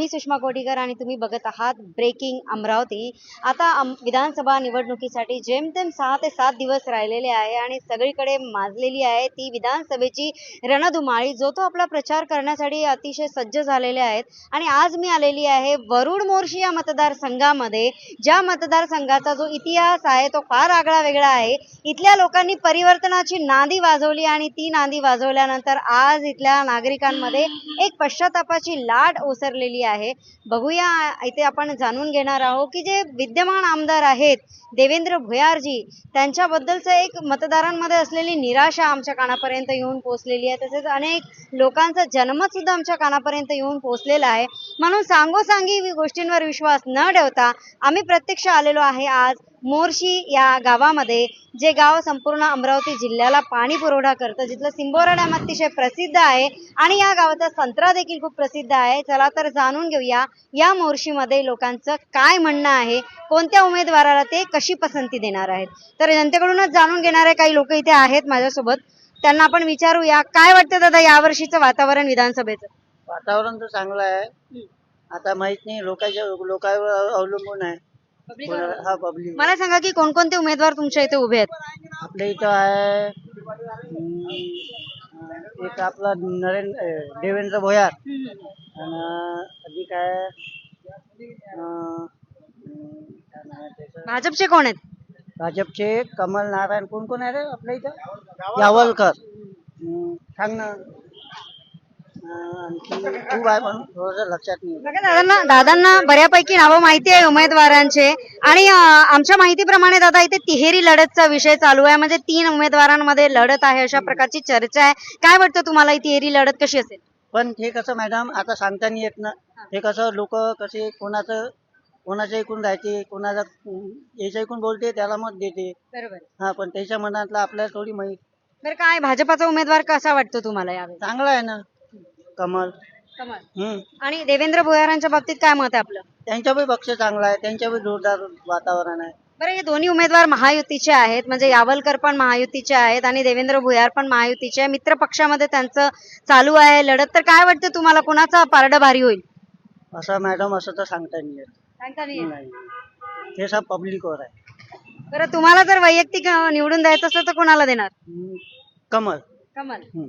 मी सुषमा कोटीकर आणि तुम्ही बघत आहात ब्रेकिंग अमरावती. आता अम- विधानसभा निवडणुकीसाठी जेमतेम सहा ते सात दिवस राहिलेले आहे आणि सगळीकडे माजलेली आहे ती विधानसभेची रणधुमाळी जो तो आपला प्रचार करण्यासाठी अतिशय सज्ज झालेले आहेत. आणि आज मी आलेली आहे वरुड मोर्शी या मतदारसंघामध्ये ज्या मतदारसंघाचा जो इतिहास आहे तो फार आगळा वेगळा आहे. इथल्या लोकांनी परिवर्तनाची नांदी वाजवली आणि ती नांदी वाजवल्यानंतर आज इथल्या नागरिकांमध्ये एक पश्चातापाची लाट ओसरलेली आहे. बघूया इथे आपण जाणून घेणार आहोत की जे विद्यमान आमदार आहेत देवेंद्र भुयारजी त्यांच्याबद्दलचं एक मतदारांमध्ये असलेली निराशा आमच्या कानापर्यंत येऊन पोहोचलेली आहे. तसेच अनेक लोकांचा जनमत सुद्धा आमच्या कानापर्यंत येऊन पोहोचलेला आहे. म्हणून सांगोसांगी गोष्टींवर विश्वास न ठेवता आम्ही प्रत्यक्ष आलेलो आहे आज. मोर्शी या गावामध्ये जे गाव संपूर्ण अमरावती जिल्ह्याला पाणी पुरवठा करतं जिथलं सिंबोरा डॅम अतिशय प्रसिद्ध आहे आणि या गावाचा संत्रा देखील खूप प्रसिद्ध आहे. चला तर जाणून घेऊया या मोर्शीमध्ये लोकांचं काय म्हणणं आहे कोणत्या उमेदवाराला ते कशी पसंती देणार आहेत. तर जनतेकडूनच जाणून घेणारे काही लोक इथे आहेत माझ्यासोबत. त्यांना आपण विचारूया काय वाटतं दादा यावर्षीचं वातावरण विधानसभेचं? वातावरण तर चांगलं आहे. आता माहीत नाही लोकांच्या लोकांवर अवलंबून आहे. हा पब्लिक मला सांगा की कोणकोणते उमेदवार तुमच्या इथे उभे आहेत? आपल्या इथं आहे अं, एक आपला नरेंद्र अं, देवेंद्र भोयार. आणि अधिक आहे अं, काय नाव आहे त्याचं? भाजपचे कोण आहेत? भाजपचे कमल नारायण कोण कोण आहे रे आपल्या इथं? यावलकर. हं, सांग ना. आणखी खूप आहे पण थोडंसं लक्षात नाही बघा दादांना दादांना बऱ्यापैकी नावं माहिती आहे उमेदवारांचे. आणि अं, आमच्या माहितीप्रमाणे दादा इथे तिहेरी लढतचा विषय चालू आहे. म्हणजे तीन उमेदवारांमध्ये लढत आहे अशा प्रकारची चर्चा आहे. काय वाटतं तुम्हाला ही तिहेरी लढत कशी असेल? पण हे कसं मॅडम आता सांगता नाही येत ना. हे कसं लोक कसे कोणाचं कोणाचं ऐकून राहते कोणाचं याचं ऐकून बोलते त्याला मत देते. बरोबर हा पण त्याच्या मनातलं आपल्याला थोडी माहीत. बरं काय भाजपाचा उमेदवार कसा वाटतो तुम्हाला यावेळी? चांगला आहे ना. कमल. कमल. हम्म. आणि देवेंद्र भोयारांच्या बाबतीत काय मत आहे आपलं? त्यांचा बी पक्ष चांगला आहे त्यांच्या बी जोरदार वातावरण आहे. बरं हे दोन्ही उमेदवार महायुतीचे आहेत म्हणजे यावलकर पण महायुतीचे आहेत आणि देवेंद्र भुयार पण महायुतीचे आहे. मित्र पक्षामध्ये त्यांचं चालू आहे लढत. तर काय वाटतं तुम्हाला कोणाचा पारडं भारी होईल? असं मॅडम असं तर सांगता नाही. येत सांगता नाही येत. नाही. हे सब पब्लिकवर आहे. बरं तुम्हाला जर वैयक्तिक अं, निवडून द्यायचं असलं तर कोणाला देणार? हम्म, कमल. कमल. हम्म.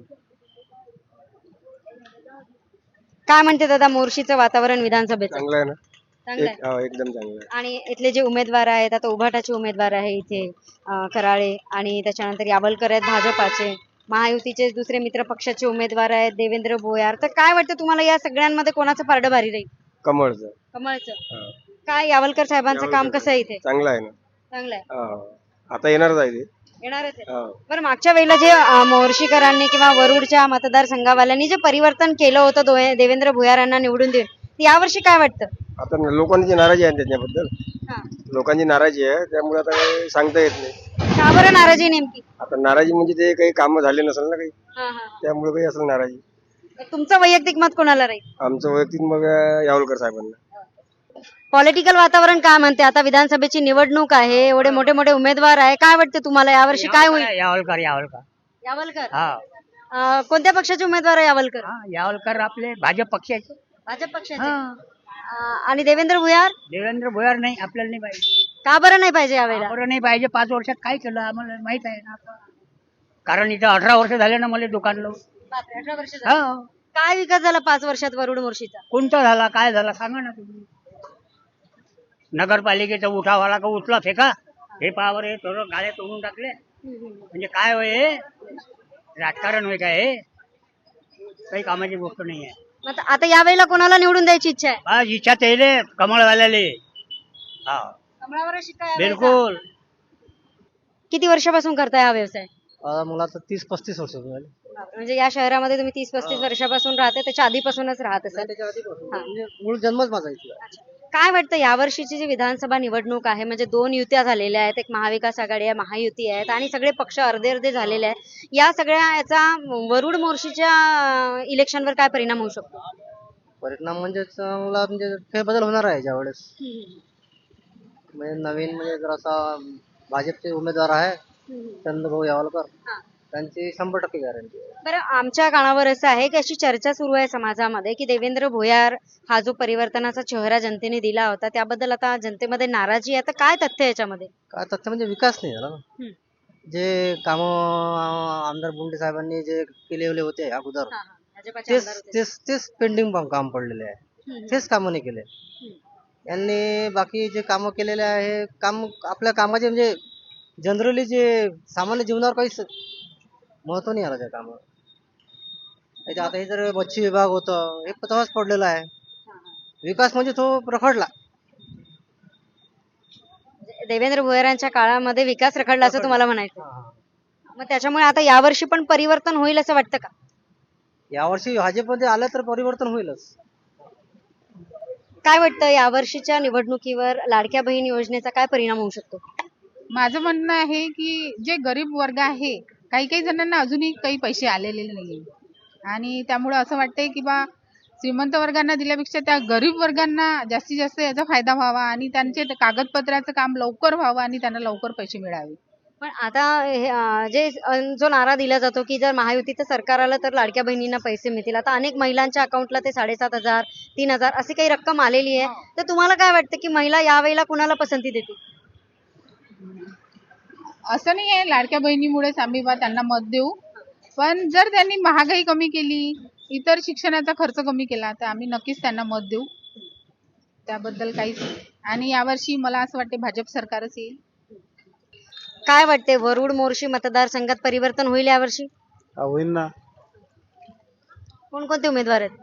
काय म्हणते दादा मोर्शीचं वातावरण विधानसभेचं? चांगलं आहे ना? चांगलं आहे. एक हो, एकदम चांगलं आहे. आणि इथले जे उमेदवार आहेत आता उभाटाचे उमेदवार आहे इथे अं, कराळे आणि त्याच्यानंतर यावलकर आहेत भाजपाचे. महायुतीचे दुसरे मित्र पक्षाचे उमेदवार आहेत देवेंद्र भोयार. तर काय वाटतं तुम्हाला या सगळ्यांमध्ये कोणाचं पारडं भारी राहील? कमळचं. कमळचं. हा. काय यावलकर साहेबांचं काम. कसं आहे इथे? चांगलं आहे ना? चांगलं आहे. हो. आता येणारच आहे ते. येणारच आहे. हो. बरं मागच्या वेळेला जे अं, मोर्शीकरांनी किंवा वरुडच्या मतदारसंघावाल्यांनी जे परिवर्तन केलं होतं देवेंद्र भुयारांना निवडून देऊन ते यावर्षी काय वाटतं? आता न- लोकांची नाराजी आहे त्याच्याबद्दल? हा. लोकांची नाराजी आहे त्यामुळे आता काही सांगता येत नाही. का बरं नाराजी नेमकी? आता नाराजी म्हणजे ते काही कामं झाले नसेल ना काही? हा, हा. त्यामुळे काही असेल नाराजी. तुमचं वैयक्तिक मत कोणाला राहील? आमचं वैयक्तिक मग अं, यावलकर साहेबांना. पॉलिटिकल वातावरण काय म्हणते? आता विधानसभेची निवडणूक आहे एवढे मोठे मोठे उमेदवार आहे. काय वाटतं तुम्हाला? यावर्षी काय होईल? यावलकर यावलकर. यावलकर? हा. अं, कोणत्या पक्षाचे उमेदवार आहे यावलकर? हा, यावलकर आपले भाजप पक्षाचे. भाजप पक्षाचे. हा. अं, आणि देवेंद्र भुयार? देवेंद्र भोयार नाही आपल्याला नाही पाहिजे. का बरं नाही पाहिजे यावेळेला? बरं नाही पाहिजे? पाच वर्षात काय केलं? आम्हाला माहीत आहे ना आता. कारण इथं अठरा वर्ष झाले ना मला दुकान लावून. बापरे, अठरा वर्ष झाली. हा. काय विकास झाला पाच वर्षात वरुड मोर्शीचा? कोणता झाला काय झाला सांगा ना तुम्ही. नगरपालिकेचा उठावाला का उचला फेका हे पावर हे थोडं गाड्या तोडून टाकले. म्हणजे काय होय? हे राजकारण होय काय? हे काही कामाची गोष्ट नाही आहे आता आता यावेळेला कोणाला निवडून द्यायची इच्छा आहे? बस इच्छा तेले कमळवाल्याले. हा. बिलकुल. किती वर्षापासून करताय हा व्यवसाय? आता मला तर तीस पस्तीस वर्ष झाले. म्हणजे या शहरामध्ये तुम्ही तीस पस्तीस वर्षापासून राहते त्याच्या आधीपासूनच राहत असाल. हा. म्हणजे मूळ जन्मच माझा इथला. काय वाटतं यावर्षीची जी विधानसभा निवडणूक आहे म्हणजे दोन युत्या झालेल्या आहेत एक महाविकास आघाडी आहे महायुती आहेत आणि सगळे पक्ष अर्धे अर्धे झालेले आहेत या सगळ्या याचा वरुड मोर्शीच्या इलेक्शनवर काय परिणाम होऊ शकतो? परिणाम म्हणजे चांगला म्हणजे फेरबदल होणार आहे यावेळेस म्हणजे नवीन म्हणजे जरासा भाजपचे उमेदवार आहे चंद्रभाऊ यावलकर. त्यांची शंभर टक्के गॅरंटी आहे बरं आमच्या कानावर असं आहे की अशी चर्चा सुरू आहे समाजामध्ये की देवेंद्र भोयार हा जो परिवर्तनाचा चेहरा जनतेने दिला होता त्याबद्दल आता जनतेमध्ये नाराजी आहे तर काय तथ्य आहे याच्यामध्ये काय तथ्य म्हणजे विकास नाही झाला ना हम्म. जे काम आमदार बोंडे साहेबांनी जे केलेले होते अगोदर भाजपाचे तेच आमदार होते. तेच तेच पेंडिंग काम पडलेले आहे हम्म. तेच कामं नाही केले हम्म. यांनी बाकी जे कामं केलेले आहे काम आपल्या कामाचे म्हणजे जनरली जे सामान्य जीवनावर काहीच महत्त्व नाही आलं त्या कामावर. त्याच्या आता हे जर मच्छी विभाग होतं हे तसाच पडलेलं आहे. विकास म्हणजे तो रखडला. म्हणजे देवेंद्र भोयारांच्या काळामध्ये विकास रखडला असं तुम्हाला म्हणायचं मग त्याच्यामुळे आता यावर्षी पण परिवर्तन होईल असं वाटतं का? यावर्षी भाजपमध्ये आलं तर परिवर्तन होईलच. काय वाटतं यावर्षीच्या निवडणुकीवर लाडक्या बहीण योजनेचा काय परिणाम होऊ शकतो? माझं म्हणणं आहे की जे गरीब वर्ग आहे काही काही जणांना अजूनही काही पैसे आलेले नाही आणि त्यामुळे असं वाटतंय की बा श्रीमंत वर्गांना दिल्यापेक्षा त्या गरीब वर्गांना जास्तीत जास्त याचा फायदा व्हावा आणि त्यांचे कागदपत्राचं काम लवकर व्हावं आणि त्यांना लवकर पैसे मिळावे. पण आता हे, अं, जे अं, जो नारा दिला जातो की जर महायुतीचं सरकार आलं तर लाडक्या बहिणींना पैसे मिळतील. आता अनेक महिलांच्या अकाउंटला ते साडेसात हजार तीन हजार अशी काही रक्कम आलेली आहे. तर तुम्हाला काय वाटतं की महिला यावेळेला कुणाला पसंती देतील? असं नाही आहे लाडक्या बहिणीमुळेच आम्ही बा त्यांना मत देऊ. पण जर त्यांनी महागाई कमी केली इतर शिक्षणाचा खर्च कमी केला तर आम्ही नक्कीच त्यांना मत देऊ. त्याबद्दल काहीच नाही. आणि यावर्षी मला असं वाटते भाजप सरकारच येईल. काय वाटते वरुड मोर्शी मतदारसंघात परिवर्तन होईल यावर्षी? होईल ना. कोणकोणते उमेदवार आहेत?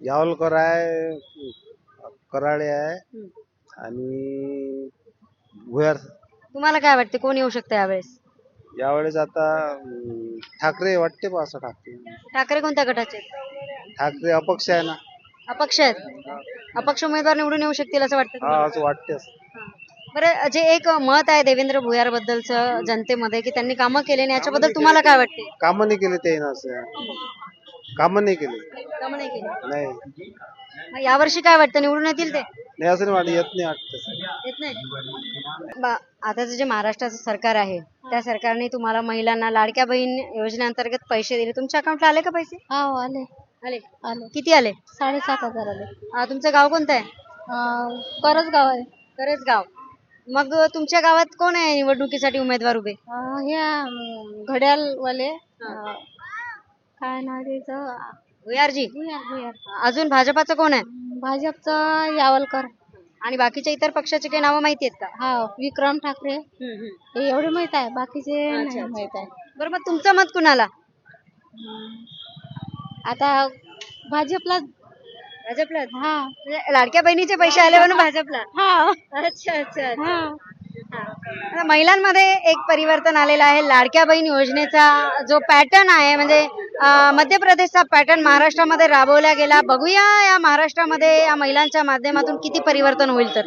यावलकर आहे कराळे आहे आणि भुयार. तुम्हाला काय वाटते? कोण येऊ शकतं यावेळेस? यावेळेस आता अं, ठाकरे वाटते बा असं ठाकरे. ठाकरे कोणत्या गटाचे? आहेत? ठाकरे अपक्ष आहे ना. अपक्ष आहेत? अपक्ष उमेदवार निवडून येऊ शकतील असं वाटतं हा तुम्हाला? असं वाटते असं. बरं जे एक मत आहे देवेंद्र भुयार बद्दलचं जनतेमध्ये की त्यांनी कामं केले नाही याच्याबद्दल तुम्हाला काय वाटते? कामं नाही केले ते ना असं. कामं नाही केले. कामं नाही केली. नाही. मग यावर्षी काय वाटतं? निवडून येतील ते? नाही असं नाही वाटत. येत नाही वाटत येत नाही बा- आताचं जे महाराष्ट्राचं सरकार आहे त्या सरकारने तुम्हाला महिलांना लाडक्या बहीण योजनेअंतर्गत पैसे दिले. तुमच्या अकाउंटला आले का पैसे? हो आले. आले? आले. किती आले? साडेसात हजार आले. आ, तुमचं गाव कोणतं आहे? अं, करच गाव आहे. खरंच गाव मग तुमच्या गावात कोण आहे निवडणुकीसाठी उमेदवार उभे? अं, हे अं, घड्याळवाले अं, काय नाव त्याचं? भुयारजी? भुयार भुयार. अजून भाजपाचं कोण आहे? भाजपचं यावलकर. आणि बाकीच्या इतर पक्षाचे काही नावं माहिती आहेत का? हा विक्रम ठाकरे. हे एवढे माहीत आहे बाकीचे नाही माहीत आहे. बरं मग तुमचं मत कुणाला? आता भाजपला भाजपला? हा. म्हणजे लाडक्या बहिणीचे पैसे आले म्हणून भाजपला? हा. अच्छा अच्छा अच्छा. हा. हा. आता महिलांमध्ये एक परिवर्तन आलेलं आहे. लाडक्या बहीण योजनेचा जो पॅटर्न आहे म्हणजे मध्य प्रदेशचा पॅटर्न महाराष्ट्रामध्ये राबवला गेला. बघूया या महाराष्ट्रामध्ये या महिलांच्या माध्यमातून किती परिवर्तन होईल तर.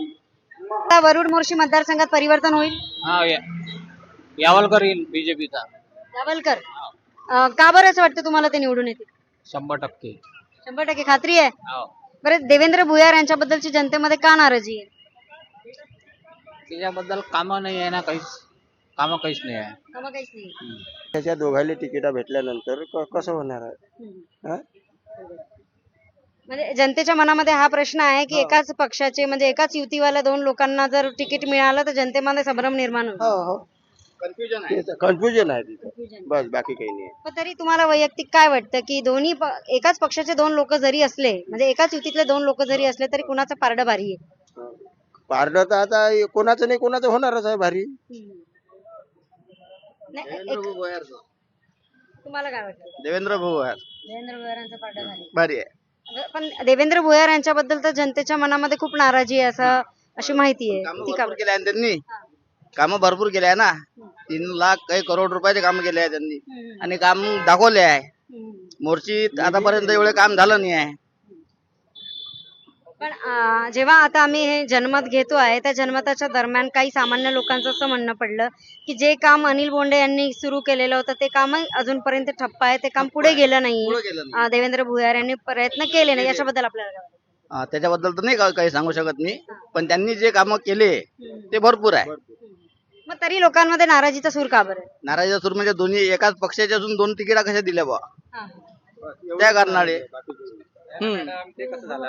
आता वरुड मोर्शी मतदारसंघात परिवर्तन होईल? हा यावलकर येईल बीजेपीचा यावलकर? अं, का बरं असं वाटतं तुम्हाला ते निवडून येतील? शंभर टक्के. शंभर टक्के खात्री आहे? हो. बरं देवेंद्र भुयार यांच्याबद्दलची जनतेमध्ये का नाराजी आहे? त्याच्याबद्दल कामं नाही आहे ना काहीच. कामं काहीच नाही आहे. कामं काहीच नाही. त्याच्या दोघांनी तिकिटा भेटल्यानंतर क- कसं होणार आहे? हा? म्हणजे जनतेच्या मनामध्ये हा प्रश्न आहे की एकाच पक्षाचे म्हणजे एकाच युतीवाल्या दोन लोकांना जर तिकीट मिळालं तर जनतेमध्ये संभ्रम निर्माण होईल. हो हो. कन्फ्युजन आहे. तिथं. बस बाकी काही नाही पण तरी तुम्हाला वैयक्तिक काय वाटतं की दोन्ही प- एकाच पक्षाचे दोन लोक जरी असले म्हणजे एकाच युतीतले दोन लोक जरी असले तरी कुणाचं पारडं भारी आहे? पारडं तर आता हे कोणाचं नाही कोणाचं होणारच आहे भारी. नाही, एक- तुम्हाला काय वाटतं? देवेंद्र भाऊ आहे देवेंद्र भुयारांचं भारी भारी आहे. पण देवेंद्र भुयार यांच्याबद्दल तर जनतेच्या मनामध्ये खूप नाराजी आहे असं अशी माहिती आहे. कामं ती का भरपूर केले आहे त्यांनी. कामं भरपूर केले आहे ना तीन लाख काही करोड रुपयाचे काम केले आहे त्यांनी. आणि काम दाखवले आहे. मोर्चीत आतापर्यंत एवढे काम झालं नाही आहे. पण अं, जेव्हा आता आम्ही हे जनमत घेतो आहे त्या जनमताच्या दरम्यान काही सामान्य लोकांचं असं म्हणणं पडलं की जे काम अनिल बोंडे यांनी सुरू केलेलं होतं ते काम अजूनपर्यंत ठप्प आहे ते काम पुढे गेलं नाही. देवेंद्र भुयार यांनी प्रयत्न केले नाही याच्याबद्दल आपल्याला त्याच्याबद्दल तर नाही का- काही सांगू शकत मी पण त्यांनी जे कामं केले ते भरपूर आहे. मग तरी लोकांमध्ये नाराजीचा सूर का बरं? नारायण सूर म्हणजे दोन्ही एकाच पक्षाच्या असून दोन तिकिटा कशा दिल्या बा त्या कारणाने.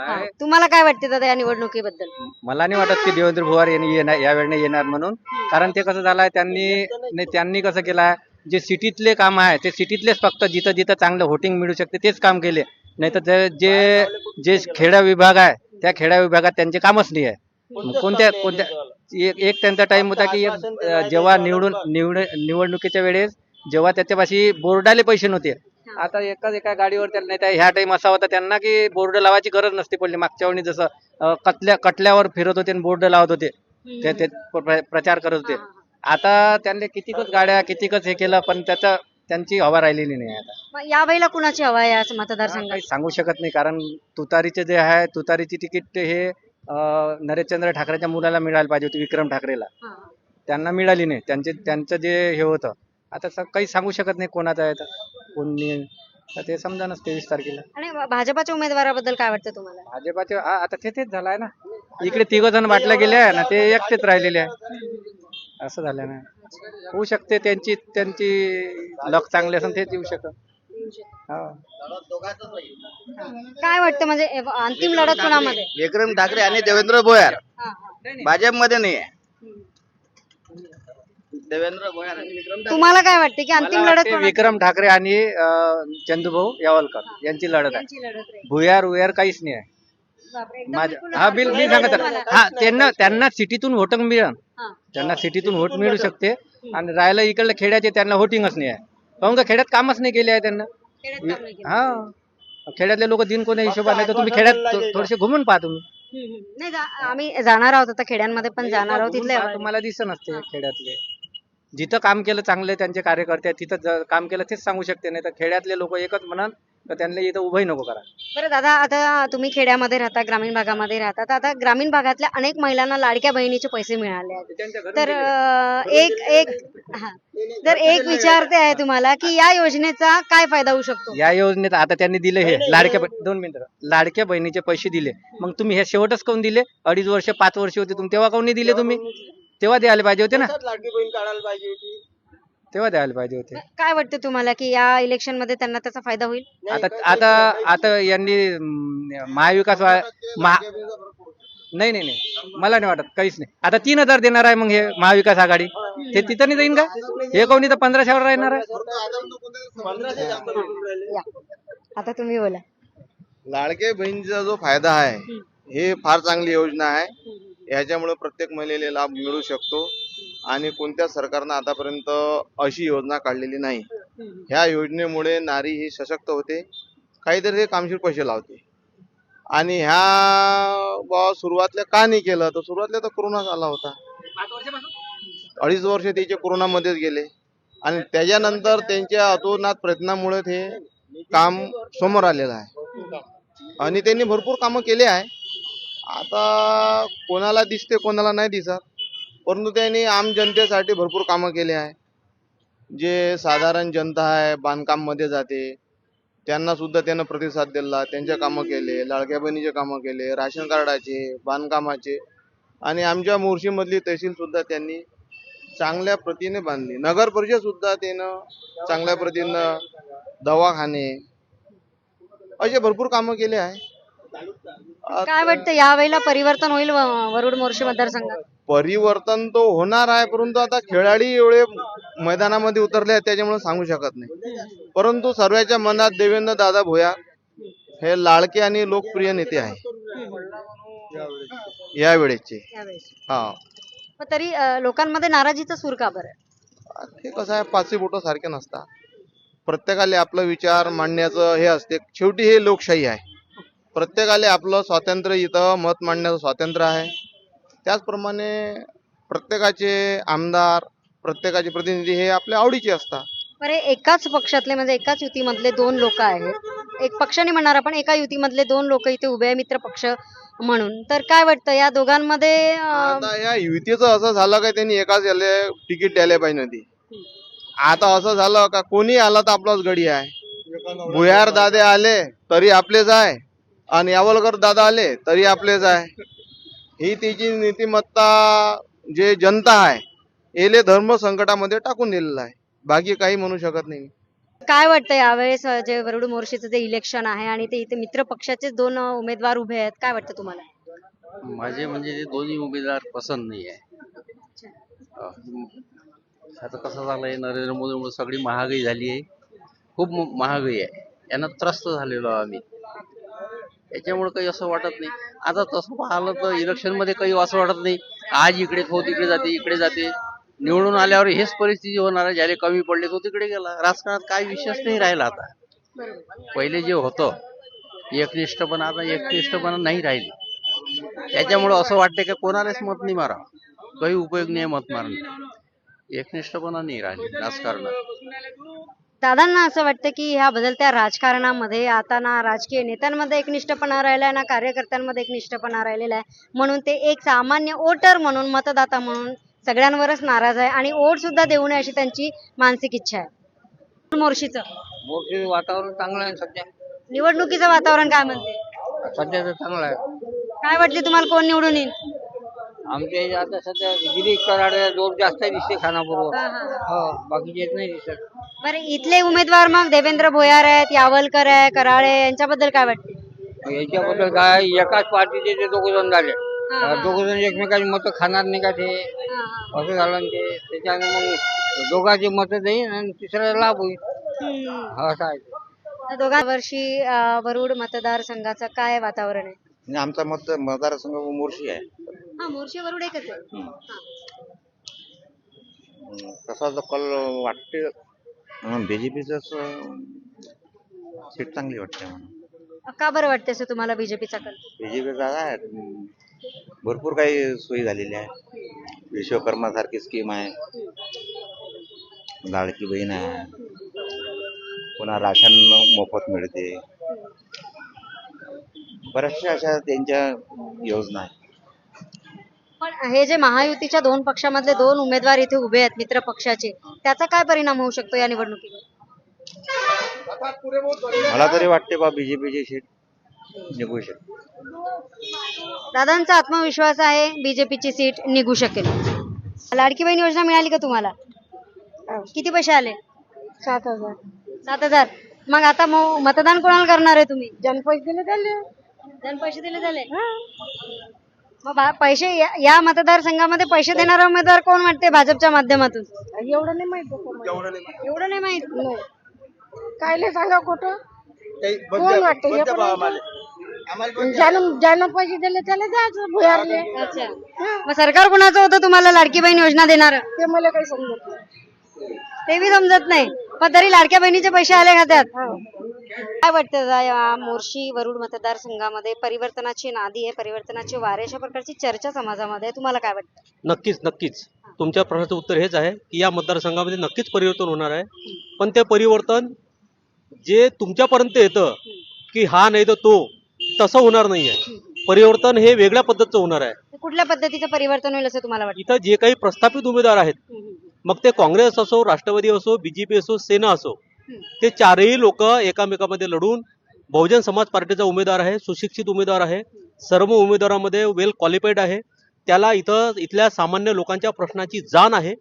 हा. तुम्हाला काय वाटते दादा या निवडणुकीबद्दल? मला नाही वाटत की देवेंद्र भुवार यांनी येणार यावेळी नाही येणार म्हणून. कारण ते कसं झालंय त्यांनी नाही त्यांनी कसं केलंय जे सिटीतले काम आहे ते सिटीतलेच फक्त जिथं जिथं चांगलं होटिंग मिळू शकते तेच काम केले. नाही तर जे जे खेड्या विभाग आहे त्या खेड्या विभागात त्यांचे कामच नाही आहे. मग कोणत्या कोणत्या एक एक त्यांचा टाइम होता की एक, अं, जेव्हा निवडून निवड निवडणुकीच्या वेळेस जेव्हा त्याच्यापाशी बोर्डाले पैसे नव्हते आता एकाच एका गाडीवर त्याला नाही तर ह्या टाइम असा होता त्यांना की बोर्ड लावायची गरज नसते पडली. मागच्या वेळी जसं अं, कटल्या कटल्यावर फिरत होते आणि बोर्ड लावत होते. ते ते प्र- प्रचार करत होते. आता त्यांनी कितीकच गाड्या कितीकच हे केलं पण त्याचा त्यांची हवा राहिलेली नाही आता. मग यावेळेला कुणाची हवा आहे या मतदारसंघात? काही सांगू शकत नाही कारण तुतारीचे जे आहे तुतारीची तिकीट हे अं, नरेशचंद्र ठाकरेच्या मुलाला मिळायला पाहिजे होती विक्रम ठाकरेला. हा. त्यांना मिळाली नाही. त्यांचे त्यांचं जे हे होतं. आता स- काही सांगू शकत नाही कोणाचं आहे तर. कोण नाही. तर ते समजा तेवीस तारखेला. आणि भाजपाच्या उमेदवाराबद्दल काय वाटतं तुम्हाला? भाजपाचे हा, आता ते तेच झालंय ना. इकडे तिघ जण वाटले गेले आहे ना ते एकटेच राहिलेले आहे. असं झालं ना. होऊ शकते त्यांची त्यांची लक चांगली असेल तेच येऊ शकत. हा. काय वाटतं म्हणजे एव- अंतिम लढत कोणामध्ये? विक्रम ठाकरे आणि देवेंद्र भोयार हा, हा. भाजपमध्ये नाही आहे देवेंद्र तुम्हाला काय वाटते की अंतिम लढत कोणाची? विक्रम ठाकरे आणि अं, चंदूभाऊ यावलकर यांची लढत आहे यांची लढत राहील. भुयार उयार काहीच नाही आहे बापरे, एकदम माझ्या बिलकुल हा बिल मी सांगत आहे. हा त्यांना त्यांना सिटीतून वोटिंग मिळेल हा. त्यांना सिटीतून वोट मिळू शकते आणि राहिलं इकडलं खेड्याचे त्यांना वोटिंगच नाही आहे काहून का खेड्यात कामच नाही केले आहे त्यांना खेड्यात काम नाही केलं. हा खेड्यातले लोक दिन कोण्या हिशोबाने तर तुम्ही खेड्यात थो- थोडेसे घुमून पहा तुम्ही. नाही जा- आम्ही जाणार आहोत आता खेड्यांमध्ये पण जाणार आहोत तिथले तुम्हाला दिसत नसते खेड्यातले. जिथं काम केलं चांगले त्यांचे कार्यकर्ते तिथं ज- काम केलं तेच सांगू शकते नाही तर खेड्यातले लोक एकच म्हणन तर त्यांना इथं उभंही नको करा. बरं दादा आता तुम्ही खेड्यामध्ये राहता ग्रामीण भागामध्ये राहता तर आता ग्रामीण भागातल्या अनेक महिलांना लाडक्या बहिणीचे पैसे मिळाले आहेत. त्यांच्या घरून तर दिले. अं, एक एक हा. तर एक विचारते आहे तुम्हाला की या योजनेचा काय फायदा होऊ शकतो? या योजनेत आता त्यांनी दिले हे लाडक्या बहि- दोन मिनिटं लाडक्या बहिणीचे पैसे दिले. मग तुम्ही हे शेवटच काऊन दिले? अडीच वर्ष पाच वर्ष होते तुम्ही तेव्हा काऊन नाही दिले तुम्ही? तेव्हा द्यायला पाहिजे होते ना? लाडकी बहीण काढायला पाहिजे होती. तेव्हा द्यायला पाहिजे होते. काय वाटतं तुम्हाला की या इलेक्शनमध्ये त्यांना त्याचा फायदा होईल? आता आता आता यांनी अं, महाविकास वा- महा नाही नाही नाही. मला नाही वाटत काहीच नाही. आता तीन हजार देणार आहे मग हे महाविकास आघाडी. ते तिथं नाही जाईन का? हे कोणी तर पंधराशेवर राहणार आहे. या. आता तुम्ही बोला. लाडके बहिणीचा जो फायदा आहे हे फार चांगली योजना आहे. ह्याच्यामुळे प्रत्येक महिलेला लाभ मिळू शकतो आणि कोणत्या सरकारनं आतापर्यंत अशी योजना काढलेली नाही. ह्या योजनेमुळे नारी ही सशक्त होते. काहीतरी ते कामशीर पैसे लावते. आणि ह्या बा सुरुवातल्या का नाही केलं? तर सुरुवातला तर कोरोना आला होता. अडीच वर्ष त्याचे कोरोनामध्येच गेले. आणि त्याच्यानंतर त्यांच्या अतोनात प्रयत्नामुळे ते काम समोर आलेलं आहे. आणि त्यांनी भरपूर कामं केले आहे. आता कोणाला दिसते कोणाला नाही दिसत. परंतु त्यांनी आम जनतेसाठी भरपूर कामं केले आहे. जे साधारण जनता आहे बांधकाममध्ये जाते. त्यांना सुद्धा त्यानं प्रतिसाद दिला त्यांचे कामं केले लाडक्या बहिणीचे कामं केले राशन कार्डाचे बांधकामाचे. आणि आमच्या मोर्शीमधली तहसील सुद्धा त्यांनी चांगल्या प्रतीने बांधली. नगर परिषद सुद्धा त्यानं चांगल्या प्रतीनं दवाखाने असे भरपूर कामं केले आहे. काय वाटतं यावेळेला परिवर्तन होईल व- वरुड मोर्शी मतदारसंघात? परिवर्तन तो होणार आहे परंतु आता खेळाडी एवढे मैदानामध्ये उतरले आहेत त्याच्यामुळे सांगू शकत नाही. परंतु सर्वांच्या मनात देवेंद्र दादा भोया हे लाडके आणि लोकप्रिय नेते आहे या वेळेचे यावेळेस हा. पण तरी अं, लोकांमध्ये नाराजीचा सूर का बरं? हे कसं आहे पाचही बोट सारखे नसतात. प्रत्येकाला आपला विचार मांडण्याचं हे असते. शेवटी हे लोकशाही आहे. प्रत्येकाला आपलं स्वातंत्र्य इथं मत मांडण्याचं स्वातंत्र्य आहे. त्याचप्रमाणे प्रत्येकाचे आमदार प्रत्येकाचे प्रतिनिधी हे आपल्या आवडीचे असतात. बरे एकाच पक्षातले म्हणजे एकाच युतीमधले दोन लोक आहेत. एक पक्षाने म्हणणार आपण एका युतीमधले दोन लोक इथे उभे आहे मित्र पक्ष म्हणून. तर काय वाटतं या दोघांमध्ये अं, आता या युतीचं असं झालं का त्यांनी एकाच याला तिकीट द्यायला पाहिजे होती. आता असं झालं का कोणी आला तर आपलाच गडी आहे. भुयार दादे आले तरी आपलेच आहे. आणि यावलकर दादा आले तरी आपलेच आहे. ही तिची नीतिमत्ता जे जनता आहे येले धर्म संकटामध्ये टाकून दिलेला आहे. बाकी काही म्हणू शकत नाही काय वाटतं यावेळेस जे वरुड मोर्शीचं जे इलेक्शन आहे आणि ते इथे मित्र पक्षाचेच दोन उमेदवार उभे आहेत काय वाटतं तुम्हाला? माझे म्हणजे ते दोन्ही उमेदवार पसंत नाही आहे. आता कसं झालंय नरेंद्र मोदीमुळे सगळी महागाई झाली आहे. खूप महागाई आहे. यानं त्रस्त झालेलो आम्ही. त्याच्यामुळे काही असं वाटत नाही. आता तसं पाहिलं तर इलेक्शनमध्ये काही असं वाटत नाही. आज इकडे तो तिकडे जाते इकडे जाते. निवडून आल्यावर हेच परिस्थिती होणार आहे. ज्याला कमी पडले तो तिकडे गेला. राजकारणात काही विशेष नाही राहिला आता. पहिले जे होतं एकनिष्ठपणा आता एकनिष्ठपणा नाही राहिली. त्याच्यामुळं असं वाटतं की कोणालाच मत नाही मारा. काही उपयोग नाही मत मारणे एकनिष्ठपणा नाही राहिली राजकारणात. दादांना असं वाटतं की ह्या बदलत्या राजकारणामध्ये आता ना राजकीय नेत्यांमध्ये एक निष्ठपणा राहिला आहे ना कार्यकर्त्यांमध्ये एक निष्ठपणा राहिलेला आहे. म्हणून ते एक सामान्य वोटर म्हणून मतदाता म्हणून सगळ्यांवरच नाराज आहे आणि वोट सुद्धा देऊ नये अशी त्यांची मानसिक इच्छा आहे. मोर्शीचं. मोठे वातावरण चांगलं आहे सध्या. निवडणुकीचं वातावरण काय म्हणते? सध्या तर चांगलं आहे. काय वाटते तुम्हाला कोण निवडून येईल? आमच्या इथे आता सध्या गिरीश कराड जोर जास्त दिसते खानापूरवर. हो बाकीचे येत नाही दिसत. बरं इथले उमेदवार मग देवेंद्र भोयार आहेत यावलकर आहे कराळे यांच्याबद्दल काय वाटते याच्याबद्दल काय एकाच पार्टीचे ते दोघ जण झाले. दोघ जण एकमेकांची मतं खाणार नाही का ते? असं झालं ते त्याच्याने मग दोघांची मतं देईन आणि तिसऱ्याला लाभ होईल. असं आहे. दोघां वर्षी अं, वरुड मतदारसंघाचं काय वातावरण आहे? म्हणजे आमचा मत मतदारसंघ मोर्शी आहे. हा मोर्शी वरुड एकच आहे. तसा जो कल वाटते? बीजेपीच सीट चांगली वाटते मला का बरं वाटते असं तुम्हाला बीजेपीचा कल? आहे. अं, भरपूर काही सोयी झालेल्या आहे. विश्वकर्मा सारखी स्कीम आहे. लाडकी बहीण आहे. पुन्हा राशन मोफत मिळते. बऱ्याचशा अशा त्यांच्या योजना आहेत. पण हे जे महायुतीच्या दोन पक्षामधले दोन उमेदवार इथे उभे आहेत मित्र पक्षाचे त्याचा काय परिणाम होऊ शकतो या निवडणुकीवर? मला तरी वाटते बा बीजेपीची सीट निघू शकते दादांचा आत्मविश्वास आहे बीजेपीची सीट निघू शकेल. लाडकी बहीण योजना मिळाली का तुम्हाला? किती पैसे आले? सात हजार. सात हजार. मग आता मतदान कोणाला करणार आहे तुम्ही? जन पैसे दिले त्याले. जन पैसे दिले झाले मग बा- पैसे या- या मतदारसंघामध्ये पैसे देणारा उमेदवार कोण वाटते भाजपच्या माध्यमातून? एवढं नाही माहीत. एवढं नाही माहीत. नाही कायले सांगा कुठं कोण वाटतं हे पण ज्यानं ज्यानं पैसे दिले त्याला द्यायचं भुयारले. अच्छा. मग सरकार कोणाचं होतं तुम्हाला लाडकी बहीण योजना देणार? ते मला काही समजत नाही. ते बी समजत नाही. पण तरी लाडक्या बहिणीचे पैसे आले खात्यात. काय वाटतं या मोर्शी वरुड मतदारसंघामध्ये परिवर्तनाची नादी आहे परिवर्तनाची वारे अशा प्रकारची चर्चा समाजामध्ये आहे. तुम्हाला काय वाटतं? नक्कीच नक्कीच. तुमच्या प्रश्नाचं उत्तर हेच आहे की या मतदारसंघामध्ये नक्कीच परिवर्तन होणार आहे. पण ते परिवर्तन जे तुमच्यापर्यंत येतं की हा नाही तर तो तसं होणार नाही आहे. परिवर्तन हे वेगळ्या पद्धतीचं होणार आहे. कुठल्या पद्धतीचं परिवर्तन होईल असं तुम्हाला वाटतं? इथं जे काही प्रस्थापित उमेदवार आहेत मग ते काँग्रेस असो राष्ट्रवादी असो बीजेपी असो सेना असो ते चारही लोक एकामेकामध्ये लढून बहुजन समाज पार्टीचा उमेदवार आहे सुशिक्षित उमेदवार आहे सर्व उमेदवारामध्ये वेल क्वालिफाईड आहे. त्याला इथं इथल्या सामान्य लोकांच्या प्रश्नाची जाण आहे.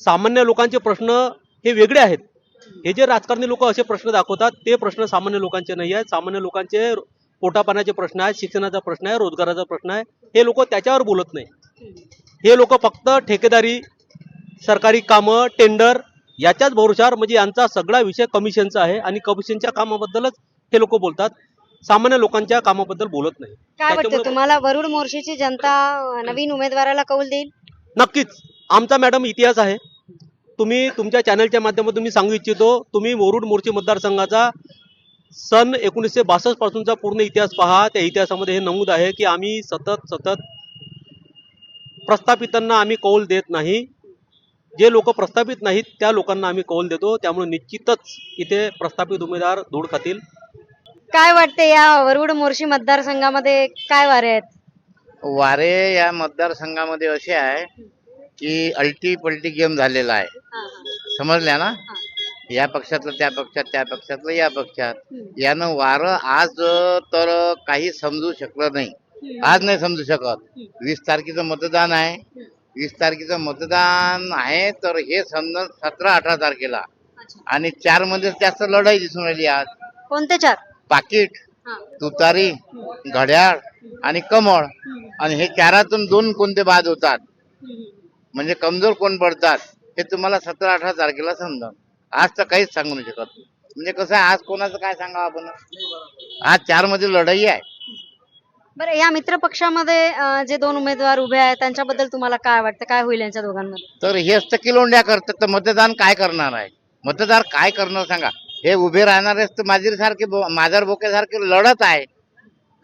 सामान्य लोकांचे प्रश्न हे वेगळे आहेत. हे जे राजकारणी लोक असे प्रश्न दाखवतात ते प्रश्न सामान्य लोकांचे नाही आहेत. सामान्य लोकांचे पोटापाण्याचे प्रश्न आहेत शिक्षणाचा प्रश्न आहे रोजगाराचा प्रश्न आहे. हे लोक त्याच्यावर बोलत नाही. हे लोक फक्त ठेकेदारी सरकारी कामं टेंडर याच्याच भरोशावर म्हणजे यांचा सगळा विषय कमिशनचा आहे आणि कमिशनच्या कामाबद्दलच हे लोक बोलतात. सामान्य लोकांच्या कामाबद्दल बोलत नाही. काय वाटतं? त्याच्यामुळे- तुम्हाला वरुड मोर्शीची जनता नवीन उमेदवाराला कौल देईल? नक्कीच. आमचा मॅडम इतिहास आहे. तुम्ही तुमच्या चॅनलच्या माध्यमातून मी सांगू इच्छितो तुम्ही मोरुड मोर्ची मतदारसंघाचा सन एकोणीसशे बासष्ट पासूनचा पूर्ण इतिहास पहा. त्या इतिहासामध्ये हे नमूद आहे की आम्ही सतत सतत प्रस्थापितांना आम्ही कौल देत नाही. जे लोक प्रस्थापित नाहीत त्या लोकांना आम्ही कौल देतो. त्यामुळे निश्चितच इथे प्रस्थापित उमेदवार धूळ खातील. काय वाटते या वरुड मोर्शी मतदारसंघामध्ये? काय वारे आहेत? वारे या मतदारसंघामध्ये असे आहे की अल्टी पलटी गेम झालेला आहे. समजल्या ना? या पक्षातलं त्या पक्षात त्या पक्षातलं या पक्षात. यानं वारं आज तर काही समजू शकलं नाही. आज नाही समजू शकत. वीस तारखेचं मतदान आहे. वीस तारखेचं मतदान आहे तर हे समजा सतरा अठरा तारखेला. आणि चारमध्ये जास्त लढाई दिसून राहिली आज. कोणते चार? पाकिट. तुतारी घड्याळ आणि कमळ. आणि हे चारातून दोन कोणते बाद होतात? म्हणजे कमजोर कोण पडतात हे तुम्हाला सतरा अठरा तारखेला समजा. आज तर काहीच सांगू नाही शकत. म्हणजे कसं आहे आज कोणाचं काय सांगा आपण? आज चारमध्ये लढाई आहे. बरं या मित्र पक्षामध्ये अं, जे दोन उमेदवार उभे आहेत त्यांच्याबद्दल तुम्हाला काय वाटतं? काय होईल यांच्या दोघांमध्ये? तर हेच तर किलोंड्या करतात तर मतदान काय करणार आहे? मतदार काय करणार सांगा? हे उभे राहणारेच तर माझी सारखे माझर बोक्यासारखे सारखे लढत आहे.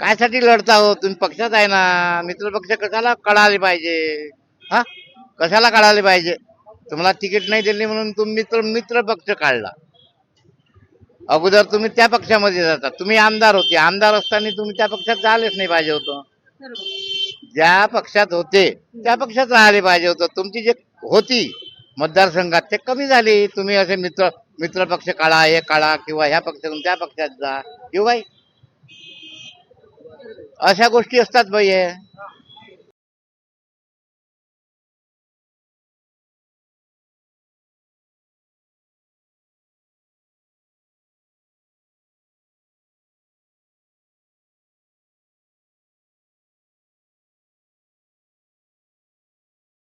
कायसाठी लढता आहो? तुम्ही पक्षात आहे ना. मित्र पक्ष कशाला कळाले पाहिजे? हा? कशाला कळाले पाहिजे? तुम्हाला तिकीट नाही दिली म्हणून तुम्ही मित्र मित्र पक्ष काढला. अगोदर तुम्ही त्या पक्षामध्ये जाता. तुम्ही आमदार होते. आमदार असताना तुम्ही त्या पक्षात झालेच नाही पाहिजे होतं. ज्या पक्षात होते त्या पक्षात राहिले पाहिजे होतं. तुमची जे होती मतदारसंघात ते कमी झाली. तुम्ही असे मित्र मित्र पक्ष काढा हे काढा किंवा ह्या पक्षातून त्या पक्षात जा. किंवा अशा गोष्टी असतात बाई